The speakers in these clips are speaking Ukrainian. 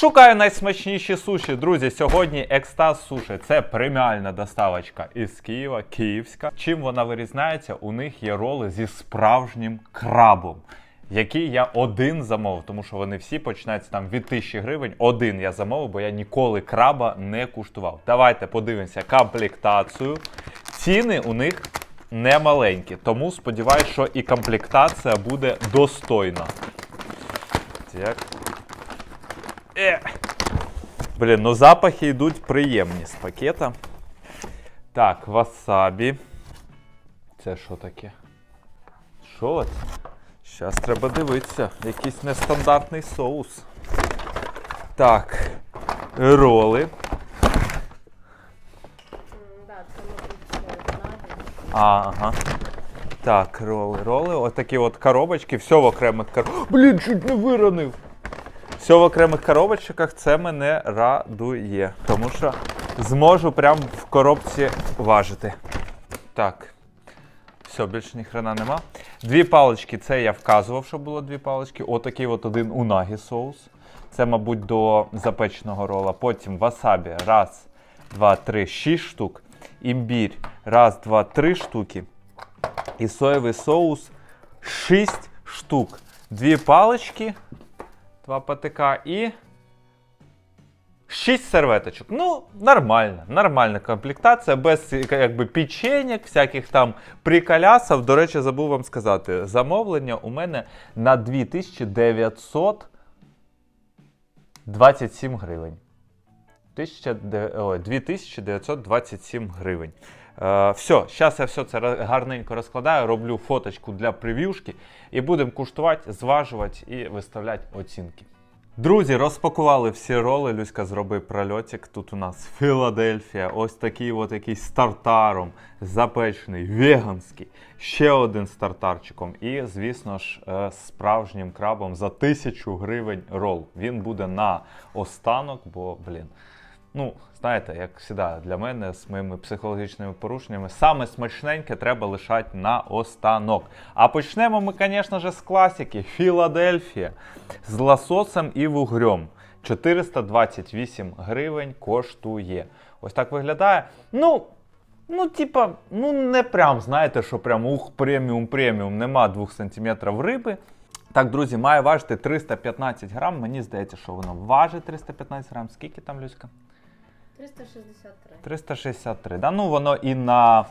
Шукаю найсмачніші суші. Друзі, сьогодні екстаз суші. Це преміальна доставочка із Києва, київська. Чим вона вирізняється? У них є роли зі справжнім крабом. Який я один замовив, тому що вони всі починаються там від 1000 гривень. Один я замовив, бо я ніколи краба не куштував. Давайте подивимося комплектацію. Ціни у них не маленькі, тому сподіваюся, що і комплектація буде достойна. Так. Е. Блін, ну запахи йдуть приємні з пакета. Так, васабі. Це що таке? Що це? Зараз треба дивитися. Якийсь нестандартний соус. Так. Роли. Ага. Так, роли, роли. Отакі от коробочки, все в окремих коробочках. Блін, чуть не виронив. Все в окремих коробочках це мене радує. Тому що зможу прям в коробці важити. Так. Все, більше ні хрена нема. Дві палички, це я вказував, що було дві палички. Отакий от один унагі соус. Це, мабуть, до запеченого рола. Потім васабі. Раз, два, три, шість штук. Імбір. Раз, два, три штуки. І соєвий соус 6 штук. Дві палички, два патика і 6 серветочок. Ну, нормально, нормальна комплектація, без якби печенек, всяких там приколясів. До речі, забув вам сказати, замовлення у мене на 2927 гривень. 1900 ой, 2927 гривень. Е, все, зараз я все це гарненько розкладаю, роблю фоточку для прев'юшки і будемо куштувати, зважувати і виставляти оцінки. Друзі, розпакували всі роли. Люська зробив прольотик. Тут у нас Філадельфія, ось такий от якийсь з запечений, веганський. Ще один з тартарчиком. І, звісно ж, е, справжнім крабом за тисячу гривень рол. Він буде на останок, бо, блін. Ну, знаєте, як завжди, для мене з моїми психологічними порушеннями, саме смачненьке треба лишати на останок. А почнемо ми, звісно ж, з класики Філадельфія з ласосем і вугрем. 428 гривень коштує. Ось так виглядає. Ну, ну, типа, ну не прям, знаєте, що прям ух, преміум, преміум, нема 2 см риби. Так, друзі, має важити 315 грам. Мені здається, що воно важить 315 грам. Скільки там, Люська? 363. 363. Да, ну воно і на,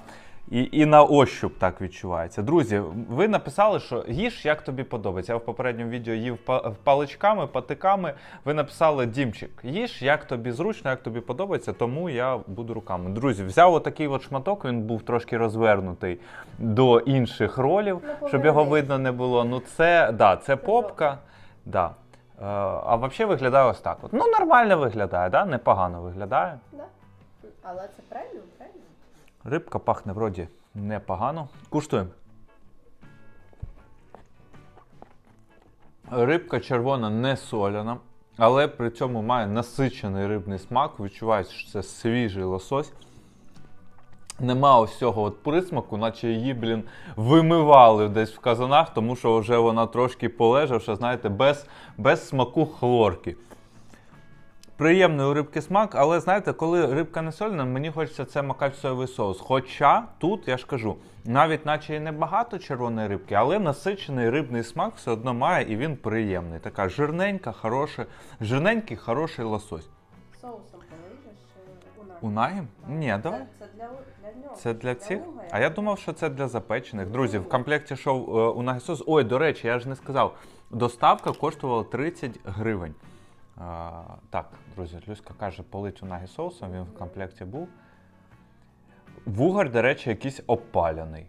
і, і на ощуп так відчувається. Друзі, ви написали, що їж як тобі подобається. Я в попередньому відео їв паличками, патиками. Ви написали Дімчик, їж як тобі зручно, як тобі подобається, тому я буду руками. Друзі, взяв отакий от шматок, він був трошки розвернутий до інших ролів, Ну, щоб його видно не було. Ну, це, да, це попка. Да. А взагалі виглядає ось так. От. Ну, нормально виглядає, да? непогано виглядає. Да. Але це преміум, преміум. Рибка пахне вроді непогано. Куштуємо. Рибка червона не соляна, але при цьому має насичений рибний смак. Відчувається, що це свіжий лосось. Нема ось цього от присмаку, наче її, блін, вимивали десь в казанах, тому що вже вона трошки полежавша, знаєте, без, без смаку хлорки. Приємний у рибки смак, але знаєте, коли рибка не сольна, мені хочеться це соєвий соус. Хоча тут, я ж кажу, навіть наче і небагато червоної рибки, але насичений рибний смак все одно має і він приємний. Така жирненька, хороша, жирненький, хороший лосось. Соусом у. Унагі? Ні, давай. Це, для, для нього. Це для цих? А я думав, що це для запечених. Друзі, в комплекті йшов е, унагі соус. Ой, до речі, я ж не сказав. Доставка коштувала 30 гривень. А, так, друзі, Люська каже, полить унагі соусом, він в комплекті був. Вугар, до речі, якийсь опаляний.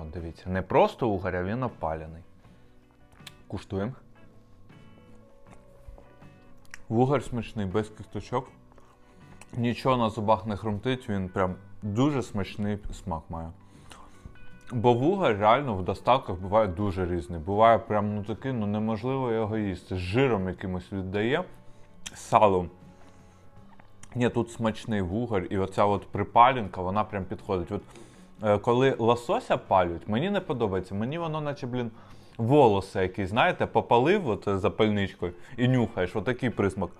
От дивіться, не просто угар, а він опаляний. Куштуємо. Вугар смачний, без кісточок. Нічого на зубах не хрумтить, він прям дуже смачний смак має. Бо вугар реально в доставках буває дуже різний. Буває прям ну такий, ну неможливо його їсти. З жиром якимось віддає, салом. Ні, тут смачний вугар, і оця от припалінка, вона прям підходить. От, е, коли лосося палють, мені не подобається. Мені воно, наче, блін, волоси якісь, знаєте, попалив от запальничкою і нюхаєш, отакий присмак.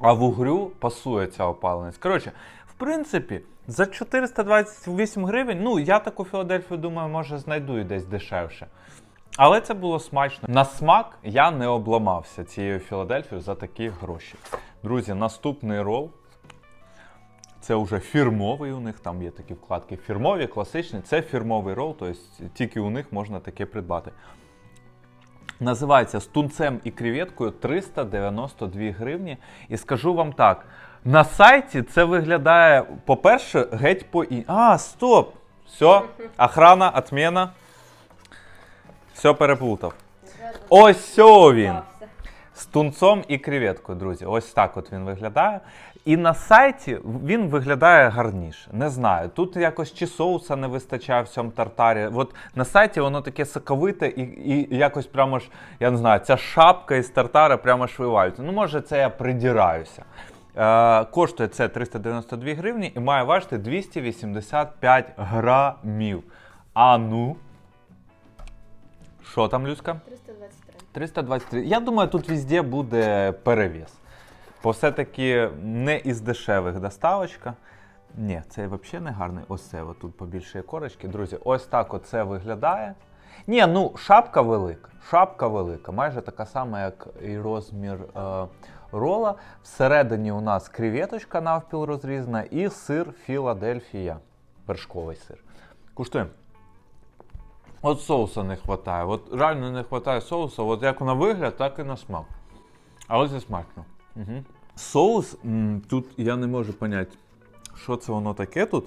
А в угрю пасує ця опаленість. Коротше, в принципі, за 428 гривень, ну я таку Філадельфію думаю, може знайду і десь дешевше. Але це було смачно. На смак я не обламався цією Філадельфією за такі гроші. Друзі, наступний рол. Це вже фірмовий у них, там є такі вкладки фірмові, класичні. Це фірмовий рол, тобто тільки у них можна таке придбати. Називається з тунцем і креветкою 392 гривні. І скажу вам так: на сайті це виглядає, по-перше, геть по і. А, стоп! Все, охрана, отмена. Все переплутав. Ось він! З тунцом і креветкою, друзі. Ось так от він виглядає. І на сайті він виглядає гарніше. Не знаю. Тут якось чи соуса не вистачає в цьому тартарі. От на сайті воно таке соковите і, і якось прямо ж, я не знаю, ця шапка із тартара прямо ж вивалюється. Ну, може, це я придираюся. Е, коштує це 392 гривні і має важити 285 грамів. А ну. Що там, Люська? 323. 323. Я думаю, тут везде буде перевіз. Бо все-таки не із дешевих доставочка. Ні, це взагалі не гарний. Ось це тут побільше корочки. Друзі, ось так оце виглядає. Ні, ну шапка велика. Шапка велика, майже така сама, як і розмір е, рола. Всередині у нас креветочка навпіл розрізана і сир Філадельфія. Вершковий сир. Куштуємо. От соуса не вистачає. От реально не вистачає соусу. От як на вигляд, так і на смак. Але це смачно. Угу. Соус, м, тут я не можу поняти, що це воно таке тут.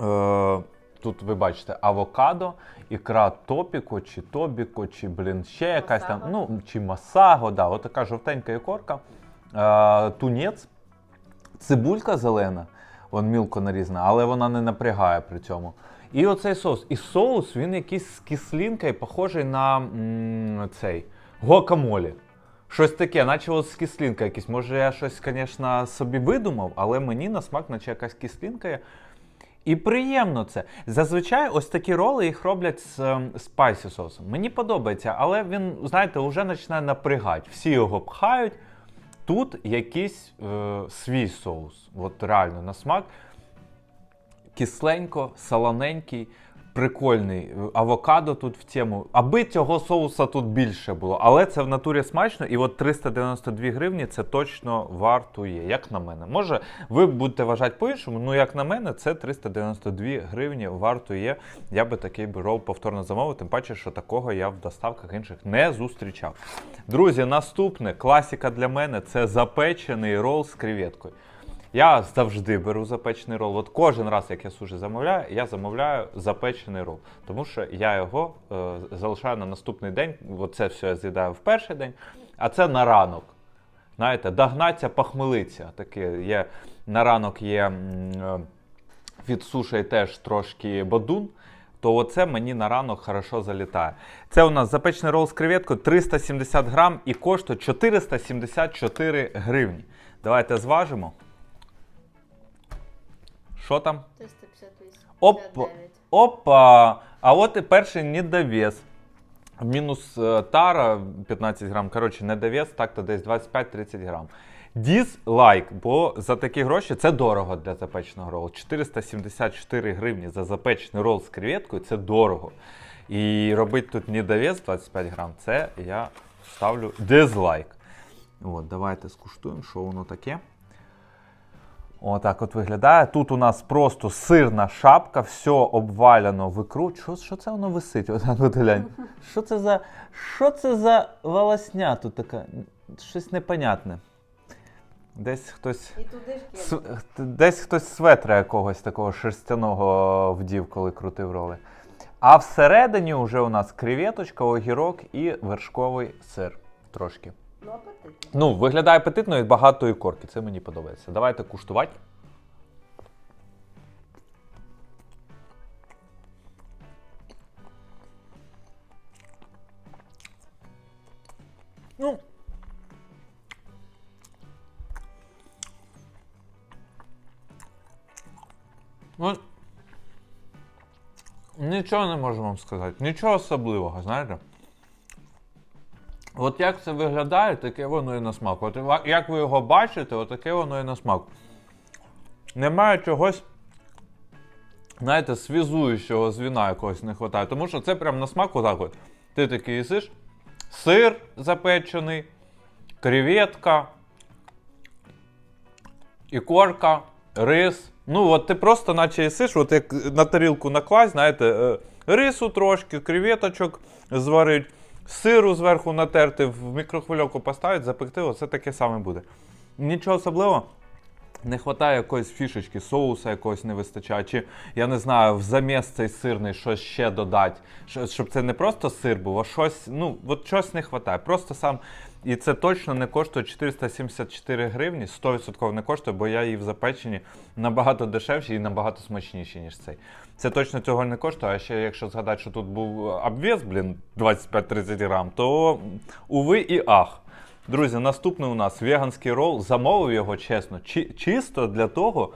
Е, тут ви бачите авокадо, ікра топіко, чи тобіко, чи блін, ще якась там, ну, чи масаго, да, от така жовтенька ікорка. Е, тунець, цибулька зелена, вон мілко нарізана, але вона не напрягає при цьому. І оцей соус. І соус він якийсь з кислинкою, похожий на м, цей гуакамолі. Щось таке, наче з кислинка якась. Може, я щось, звісно, собі видумав, але мені на смак, наче якась кислинка. І приємно це. Зазвичай ось такі роли їх роблять з ем, спайсі соусом. Мені подобається, але він, знаєте, вже починає напрягати. Всі його пхають. Тут якийсь е, свій соус. От реально на смак. Кисленько, солоненький, прикольний. Авокадо тут в тему. Аби цього соуса тут більше було. Але це в натурі смачно, і от 392 гривні це точно вартує, як на мене. Може, ви будете вважати по-іншому, ну як на мене, це 392 гривні вартує. Я би такий би рол повторно замовив, тим паче, що такого я в доставках інших не зустрічав. Друзі, наступне класіка для мене це запечений рол з креветкою. Я завжди беру запечений рол. От кожен раз, як я суші замовляю, я замовляю запечений рол. Тому що я його е, залишаю на наступний день. Оце все я з'їдаю в перший день, а це на ранок. Знаєте, догнаться, похмелиться. Таке є на ранок є е, від суші теж трошки бодун. То оце мені на ранок хорошо залітає. Це у нас запечений рол з креветкою 370 грам і коштує 474 гривні. Давайте зважимо. Що там? 358. Опа. Опа! А от і перший недовес. Мінус е, тара 15 грам. Коротше, недовес, так то десь 25-30 грам. Дізлайк, бо за такі гроші це дорого для запеченого ролу. 474 гривні за запечений рол з креветкою це дорого. І робити тут недовес 25 грам, це я ставлю дизлайк. От, давайте скуштуємо, що воно таке. Отак от виглядає. Тут у нас просто сирна шапка, все обваляно в ікру. Що, що це воно висить? Отак от глянь. Що це за що це за волосня тут така? Щось непонятне. Десь хтось. І туди ж Десь хтось светра якогось такого шерстяного вдів, коли крутив роли. А всередині вже у нас креветочка, огірок і вершковий сир. Трошки. Ну, апетитно. Ну, виглядає апетитно і багато ікорки. Це мені подобається. Давайте куштувати. Ну. Ну, Нічого не можу вам сказати. Нічого особливого, знаєте? От як це виглядає, таке воно і на смак. От як ви його бачите, от таке воно і на смак. Немає чогось, знаєте, свізуючого з віна якогось не вистачає. Тому що це прям на смак отак от. Ти такий їсиш, сир запечений, креветка, ікорка, рис. Ну, от ти просто наче їсиш, от як на тарілку накласть, знаєте, е, рису трошки, креветочок зварить, сиру зверху натерти, в мікрохвильовку поставити, запекти, оце таке саме буде. Нічого особливого. Не вистачає якоїсь фішечки, соуса якогось не вистачає, чи я не знаю, в заміс цей сирний щось ще додати, щоб це не просто сир був, а щось, ну, от щось не вистачає. Просто сам. І це точно не коштує 474 гривні, 100% не коштує, бо я її в запеченні набагато дешевші і набагато смачніші, ніж цей. Це точно цього не коштує. А ще якщо згадати, що тут був обвес, блін, 25-30 грам, то уви і ах. Друзі, наступний у нас веганський рол. Замовив його чесно, чи, чисто для того,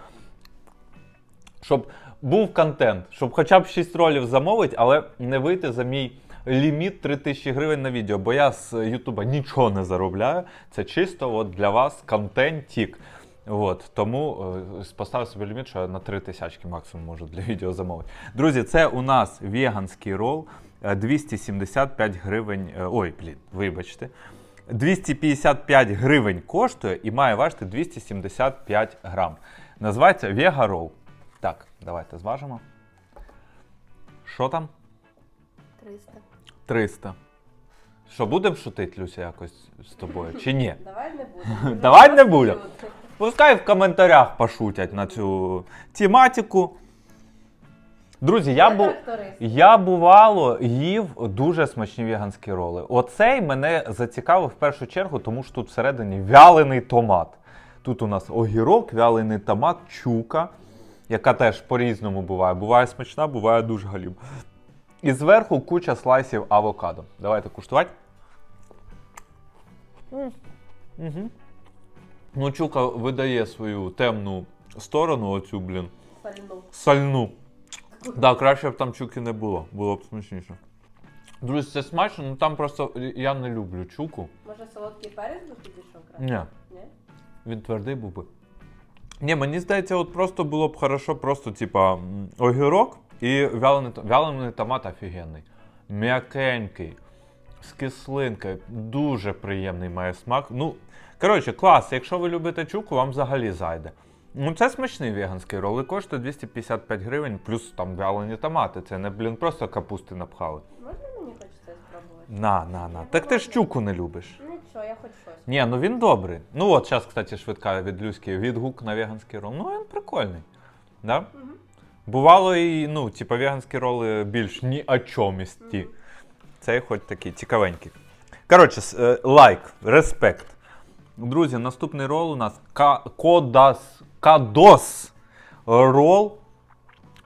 щоб був контент, щоб хоча б 6 ролів замовити, але не вийти за мій ліміт 3000 гривень на відео, бо я з Ютуба нічого не заробляю. Це чисто от для вас контентік. От, тому е, поставив собі ліміт, що я на 3 тисячки максимум можу для відео замовити. Друзі, це у нас веганський рол. е, 275 гривень. е, Ой, блін, вибачте. 255 гривень коштує і має важити 275 грам. Називається Vega Roll. Так, давайте зважимо. Що там? 300. 300. Що, будемо шутити, Люся, якось з тобою? Чи ні? Давай не будемо. Давай не будемо. Пускай в коментарях пошутять на цю тематику. Друзі, я був. Я бувало їв дуже смачні веганські роли. Оцей мене зацікавив в першу чергу, тому що тут всередині вялений томат. Тут у нас огірок, вялений томат, чука, яка теж по-різному буває. Буває смачна, буває дуже галіб. І зверху куча слайсів авокадо. Давайте куштувати. Угу. Ну, чука видає свою темну сторону, оцю, блін, Сальну. сальну. Да, краще б там чуки не було, було б смачніше. Друзі, це смачно, ну там просто я не люблю чуку. Може солодкий перець би підійшов краще? Ні, Ні? він твердий був би. Ні, мені здається, от просто було б хорошо, просто, типа, огірок і вялений, вялений томат офігенний. М'якенький, з кислинкою, дуже приємний має смак. Ну, коротше, клас, якщо ви любите чуку, вам взагалі зайде. Ну, це смачний веганський рол і коштує 255 гривень, плюс там вялені томати. Це не, блін, просто капусти напхали. Можна мені хочеться спробувати? На, на, на. Так ти ж чуку не любиш. Нічого, я хоч щось. Ні, ну він добрий. Ну от зараз, кстати, швидка від Люськи відгук на веганський рол. Ну він прикольний. Да? Мгм. Бувало і, ну, типа, веганські роли більш ні о чомісті. Цей хоч такий цікавенький. Коротше, е, лайк, респект. Друзі, наступний рол у нас кодас, кадос рол.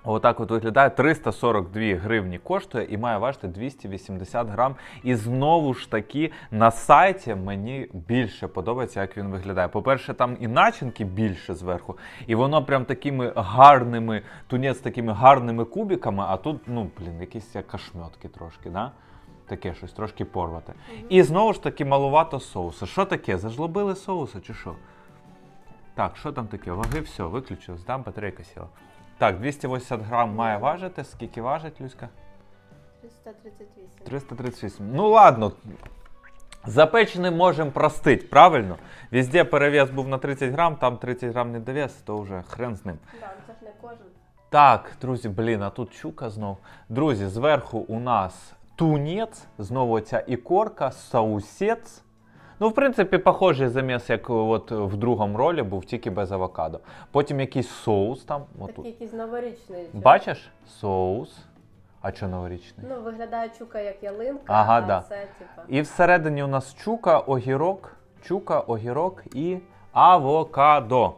Отак от виглядає 342 гривні коштує і має важити 280 грам. І знову ж таки на сайті мені більше подобається, як він виглядає. По-перше, там і начинки більше зверху, і воно прям такими гарними, тунець такими гарними кубиками, а тут, ну, блін, якісь як кашмьотки трошки, да? Таке щось трошки порвате. І знову ж таки малувато соусу. Що таке? Зажлобили соуса чи що? Так, що там таке? Ваги, все, виключив, здам, батарейка сіла. Так, 280 грам має важити. Скільки важить, Люська? 338. 338. Ну ладно. Запечений можемо простити, правильно? Везде перевес був на 30 грам, там 30 грам не довес, то вже хрен з ним. Да, це ж не кожен. Так, друзі, блін, а тут щука знов. Друзі, зверху у нас тунець, знову ця ікорка, саусець. Ну, в принципі, похожий заміс, як от в другому ролі був, тільки без авокадо. Потім якийсь соус там. Такий якийсь новорічний. Бачиш? Соус. А що новорічний? Ну, виглядає чука як ялинка, Ага, а да. це типа. І всередині у нас чука, огірок, чука, огірок і авокадо.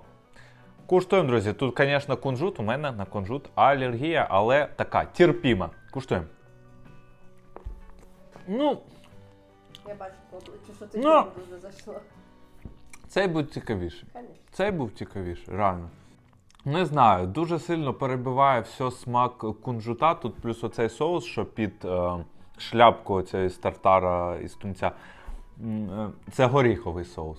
Куштуємо, друзі. Тут, звісно, кунжут. У мене на кунжут алергія, але така терпіма. Куштуємо. Ну, Я бачу по обличчю, що ти Ну. дуже зайшло. цей був цікавіший. Конечно. Цей був цікавіший, реально. Не знаю, дуже сильно перебиває все смак кунжута. Тут плюс оцей соус, що під е, шляпку цієї з тартара із тунця. м, е, це горіховий соус.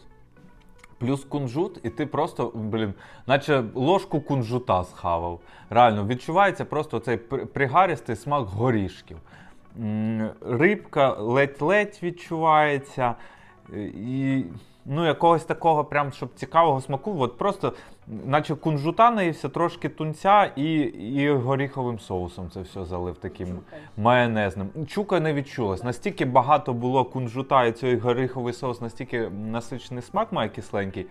Плюс кунжут, і ти просто, блін, наче ложку кунжута схавав. Реально, відчувається просто цей при- пригаристий смак горішків. Рибка ледь-ледь відчувається. І ну, якогось такого, прям, щоб цікавого смаку, от просто, наче кунжута наївся, трошки тунця і, і горіховим соусом це все залив таким Чукай. майонезним. Чука не відчулась. Настільки багато було кунжута і цей горіховий соус, настільки насичений смак має кисленький,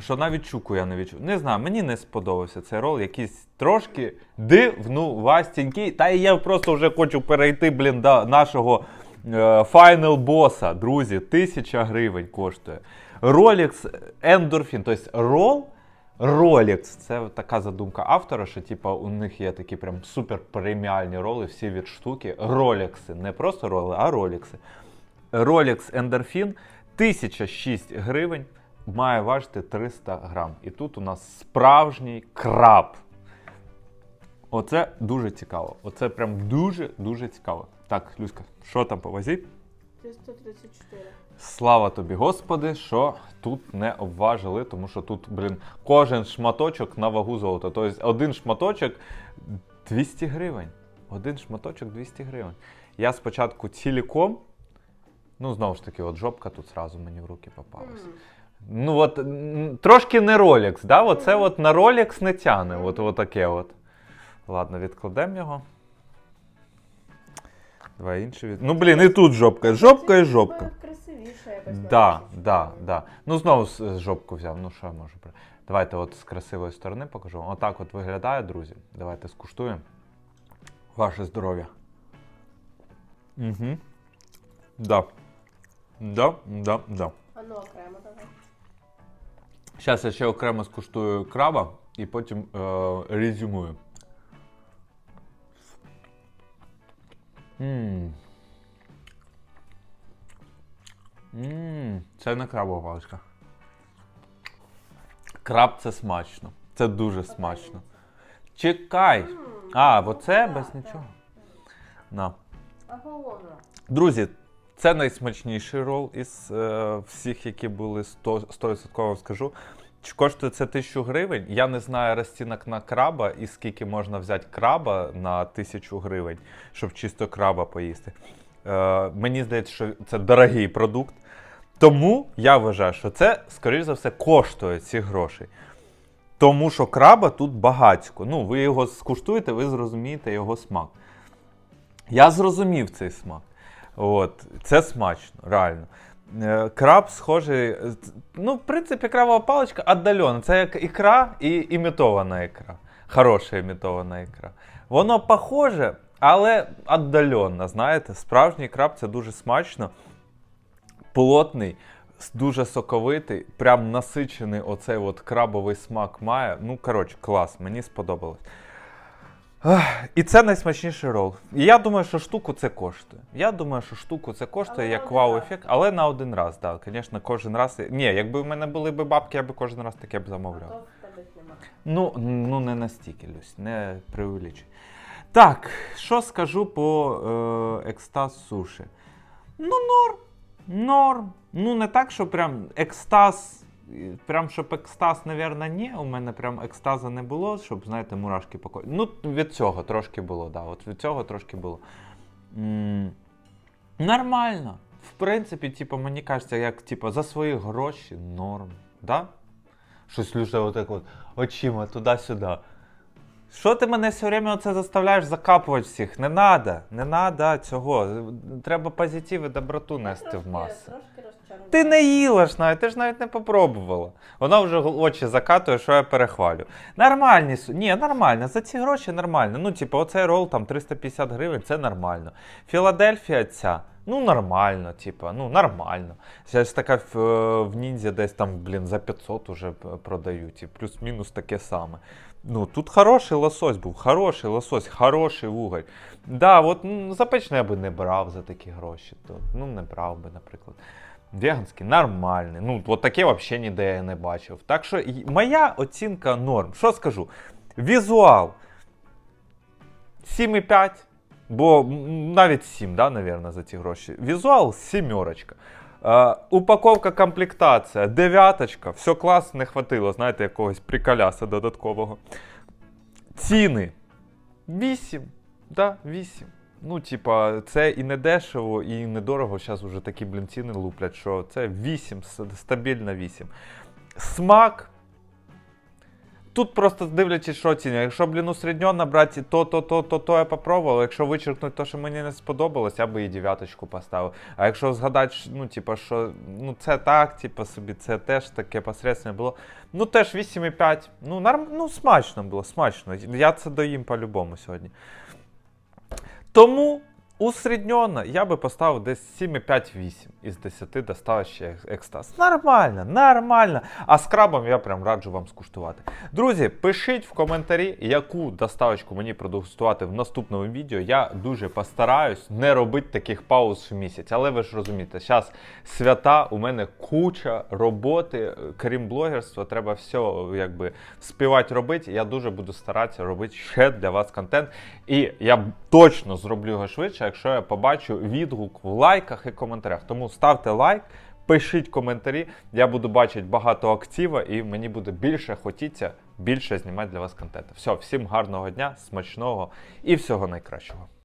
що навіть чуку я не відчув. Не знаю, мені не сподобався цей рол, якийсь трошки дивнувастенький. Та і я просто вже хочу перейти, блін, до нашого е, файнал боса. Друзі, тисяча гривень коштує. Rolex Endorphin, тобто рол. Rolex, це така задумка автора, що типа у них є такі прям супер преміальні роли, всі від штуки. Ролекси, не просто роли, а ролекси. Rolex Endorphin 1006 гривень, має важити 300 грам. І тут у нас справжній краб. Оце дуже цікаво. Оце прям дуже-дуже цікаво. Так, Люська, що там по вазі? 334. Слава тобі, Господи, що тут не обважили, тому що тут, блін, кожен шматочок на вагу золота. Тобто один шматочок 200 гривень. Один шматочок 200 гривень. Я спочатку ціліком, ну знову ж таки, от жопка тут зразу мені в руки попалась. М. Ну от трошки не Rolex, да? Оце от на Rolex не тяне. От, от таке от. Ладно, відкладемо його. Давай інший від... Ну, блін, і тут жопка. Жопка і жопка. Красивіше якось. Да, да, да. Ну знову з жопку взяв. Ну що я можу. Давайте от з красивої сторони покажу. Отак от виглядає, друзі. Давайте скуштуємо. Ваше здоров'я. Угу. Да. Да, да, да. А ну окремо давай. Зараз я ще окремо скуштую краба і потім е, резюмую. Мм. Мм. Це не крабова паличка. Краб це смачно. Це дуже смачно. Чекай! А, оце без нічого. На. Друзі, це найсмачніший рол із е, всіх, які були 100%, 100% вам скажу. Чи коштує це 1000 гривень? Я не знаю розцінок на краба і скільки можна взяти краба на 1000 гривень, щоб чисто краба поїсти. Е, мені здається, що це дорогий продукт. Тому я вважаю, що це, скоріш за все, коштує ці гроші. Тому що краба тут багатько. Ну, ви його скуштуєте, ви зрозумієте його смак. Я зрозумів цей смак. От, це смачно, реально. Е, Краб схожий. Ну, в принципі, крабова паличка віддалена. Це як ікра і імітована ікра. Хороша імітована ікра. Воно похоже, але віддалено, знаєте. Справжній краб це дуже смачно, плотний, дуже соковитий, прям насичений оцей от крабовий смак має. Ну, коротше, клас, мені сподобалось. І це найсмачніший рол. І я думаю, що штуку це коштує. Я думаю, що штуку це коштує Але як вау-ефект, але на один раз, так. Да, звісно, кожен раз. Ні, якби в мене були б бабки, я б кожен раз таке б А замовляв. то в тебе. Ну, ну не настільки, Люсь, не преувеличуй. Так, що скажу по е, екстаз суші? Ну, норм. Норм. Ну, не так, що прям екстаз. Прям щоб екстаз, напевно, ні. У мене прям екстаза не було, щоб, знаєте, мурашки по ко- Ну, від цього трошки було, да. От від цього трошки було. М, Нормально. В принципі, типу, мені кажеться, як типу, за свої гроші норм. Да? Щось Люша отак от очима туди-сюди. Що ти мене все время оце заставляєш закапувати всіх? Не надо, не надо цього. Треба позитив і доброту нести в маси. Ти не їла ж навіть, ти ж навіть не попробувала. Вона вже очі закатує, що я перехвалю. Нормальні, ні, нормально, за ці гроші нормально. Ну, типу, оцей рол там 350 гривень, це нормально. Філадельфія ця, ну нормально, типу, ну нормально. Зараз така в, в ніндзі десь там, блін, за 500 уже продають, і плюс-мінус таке саме. Ну, тут хороший лосось був, хороший лосось, хороший вуголь. Да, от м, запечне я би не брав за такі гроші. То, ну, не брав би, наприклад. Веганський нормальний. Ну, от таке взагалі ніде я не бачив. Так що моя оцінка норм. Що скажу? Візуал 7,5. Бо навіть 7, да, навірно, за ці гроші. Візуал сімерочка. Е, упаковка комплектація, дев'яточка, все клас, не хватило, знаєте, якогось приколяса додаткового. Ціни 8. Да, 8. Ну, типа, це і не дешево, і не дорого. Зараз вже такі блін ціни луплять, що це 8, с- стабільно 8. Смак. Тут просто дивлячись, що ціні. Якщо, блін, усредньо брати то, то, то, то, то я попробував. Якщо вичеркнути те, що мені не сподобалось, я би і дев'яточку поставив. А якщо згадати, ну, типа, що ну, це так, типа, собі, це теж таке посередньо було. Ну, теж 8,5. Ну, норм... ну, смачно було, смачно. Я це доїм по-любому сьогодні. Тому усредньоно я би поставив десь 7,5-8 із 10 достав ще екстаз. Нормально, нормально. А з крабом я прям раджу вам скуштувати. Друзі, пишіть в коментарі, яку доставочку мені продегустувати в наступному відео. Я дуже постараюсь не робити таких пауз в місяць. Але ви ж розумієте, зараз свята, у мене куча роботи, крім блогерства, треба все якби співати робити. Я дуже буду старатися робити ще для вас контент. І я точно зроблю його швидше, якщо я побачу відгук в лайках і коментарях. Тому ставте лайк. Пишіть коментарі, я буду бачити багато актива, і мені буде більше хотіться більше знімати для вас контенту. Все, всім гарного дня, смачного і всього найкращого.